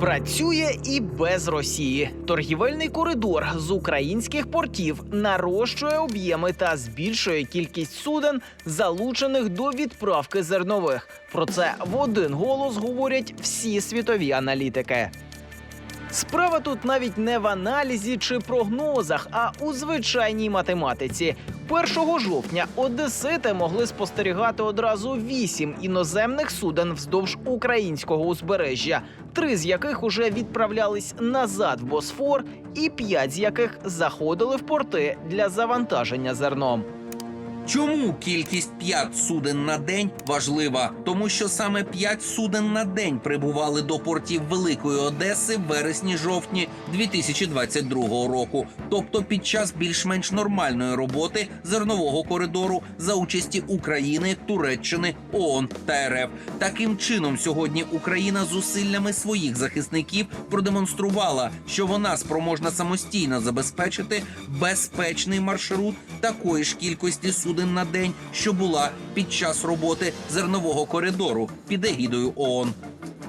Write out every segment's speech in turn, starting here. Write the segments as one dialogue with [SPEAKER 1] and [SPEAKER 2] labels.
[SPEAKER 1] Працює і без Росії. Торгівельний коридор з українських портів нарощує об'єми та збільшує кількість суден, залучених до відправки зернових. Про це в один голос говорять всі світові аналітики. Справа тут навіть не в аналізі чи прогнозах, а у звичайній математиці. 1 жовтня одесити могли спостерігати одразу вісім іноземних суден вздовж українського узбережжя, три з яких уже відправлялись назад в Босфор, і п'ять з яких заходили в порти для завантаження зерном.
[SPEAKER 2] Чому кількість 5 суден на день важлива? Тому що саме 5 суден на день прибували до портів Великої Одеси в вересні-жовтні 2022 року, тобто під час більш-менш нормальної роботи зернового коридору за участі України, Туреччини, ООН та РФ. Таким чином, сьогодні Україна зусиллями своїх захисників продемонструвала, що вона спроможна самостійно забезпечити безпечний маршрут такої ж кількості суден на день, що була під час роботи зернового коридору під егідою ООН.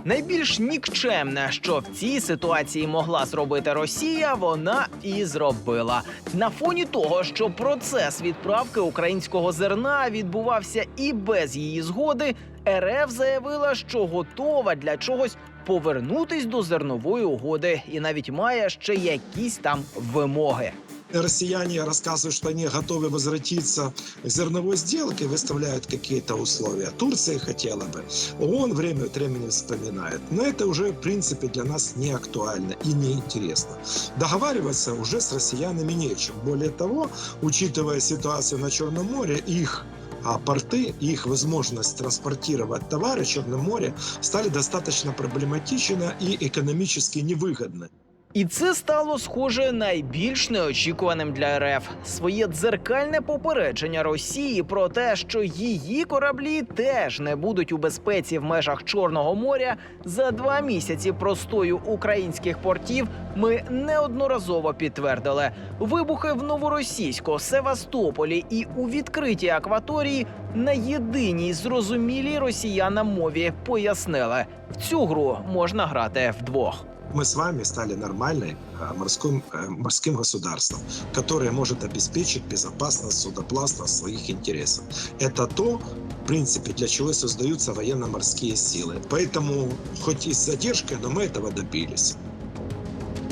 [SPEAKER 1] Найбільш нікчемне, що в цій ситуації могла зробити Росія, вона і зробила. На фоні того, що процес відправки українського зерна відбувався і без її згоди, РФ заявила, що готова для чогось повернутись до зернової угоди, і навіть має ще якісь там вимоги.
[SPEAKER 3] Россияне рассказывают, что они готовы возвратиться к зерновой сделке, выставляют какие-то условия. Турция хотела бы. ООН время от времени вспоминает. Но это уже, в принципе, для нас не актуально и не интересно. Договариваться уже с россиянами нечем. Более того, учитывая ситуацию на Черном море, их а порты и их возможность транспортировать товары в Черном море стали достаточно проблематичны и экономически невыгодны.
[SPEAKER 1] І це стало схоже найбільш неочікуваним для РФ. Своє дзеркальне попередження Росії про те, що її кораблі теж не будуть у безпеці в межах Чорного моря за два місяці простою українських портів. Ми неодноразово підтвердили. Вибухи в Новоросійську, Севастополі і у відкритій акваторії на єдиній зрозумілій росіянам мові пояснили, в цю гру можна грати вдвох.
[SPEAKER 3] мы с вами стали нормальным а, морским, э, морским государством, которое может обеспечить безопасность судоплавства своих интересов. Это то, в принципе, для чего и создаются военно-морские силы. Поэтому, хоть и с задержкой, но мы этого добились.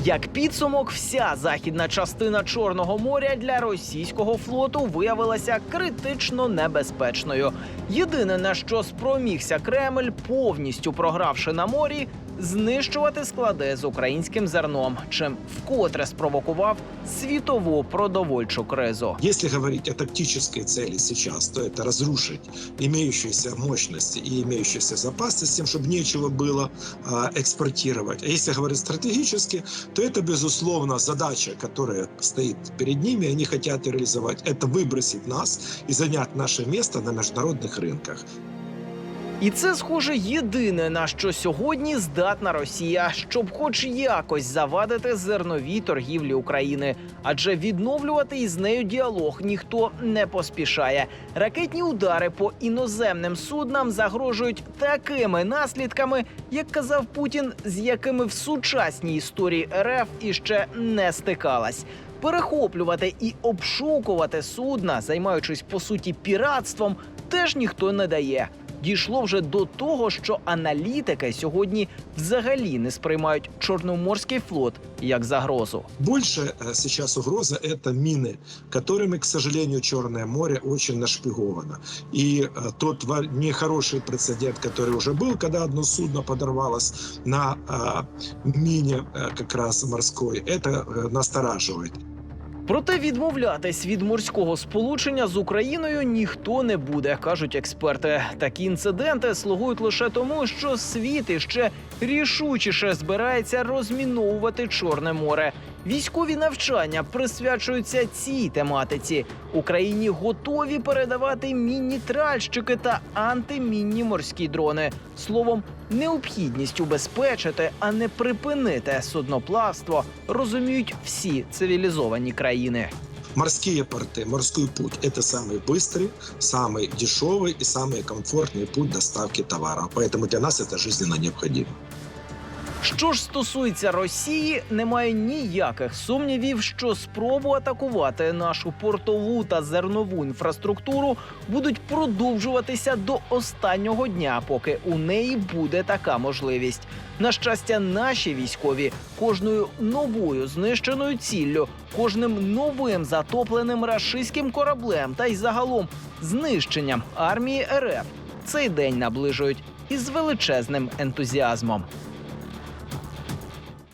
[SPEAKER 1] Як підсумок, вся західна частина Чорного моря для російського флоту виявилася критично небезпечною. Єдине на що спромігся Кремль, повністю програвши на морі, знищувати склади з українським зерном, чим вкотре спровокував світову продовольчу кризу.
[SPEAKER 3] Если говорить о тактической цели сейчас, то это разрушить имеющиеся мощности и имеющиеся запасы с тем, чтобы нечего было а, экспортировать. А если говорить стратегически, то это, безусловно, задача, которая стоит перед ними, они хотят реализовать. Это выбросить нас и занять наше место на международных рынках.
[SPEAKER 1] І це, схоже, єдине на що сьогодні здатна Росія, щоб, хоч якось, завадити зерновій торгівлі України, адже відновлювати із нею діалог ніхто не поспішає. Ракетні удари по іноземним суднам загрожують такими наслідками, як казав Путін, з якими в сучасній історії РФ іще не стикалась. Перехоплювати і обшукувати судна, займаючись по суті піратством, теж ніхто не дає Дійшло вже до того, що аналітики сьогодні взагалі не сприймають Чорноморський флот як загрозу.
[SPEAKER 3] Больше э, сейчас угроза – это мины, которыми, к сожалению, Черное море очень нашпиговано. И э, тот ва- нехороший прецедент, который уже был, когда одно судно подорвалось на э, мине э, как раз
[SPEAKER 1] Проте відмовлятись від морського сполучення з Україною ніхто не буде, кажуть експерти. Такі інциденти слугують лише тому, що світ іще рішучіше збирається розміновувати Чорне море. Військові навчання присвячуються цій тематиці. Україні готові передавати мінні тральщики та антимінні морські дрони. Словом, необхідність убезпечити, а не припинити судноплавство, розуміють всі цивілізовані країни.
[SPEAKER 3] Морские порты, морской путь – это самый быстрый, самый дешевый и самый комфортный путь доставки товаров. Поэтому для нас это жизненно необходимо.
[SPEAKER 1] Що ж стосується Росії, немає ніяких сумнівів, що спробу атакувати нашу портову та зернову інфраструктуру будуть продовжуватися до останнього дня, поки у неї буде така можливість. На щастя, наші військові кожною новою знищеною ціллю, кожним новим затопленим рашистським кораблем та й загалом знищенням армії РФ цей день наближують із величезним ентузіазмом.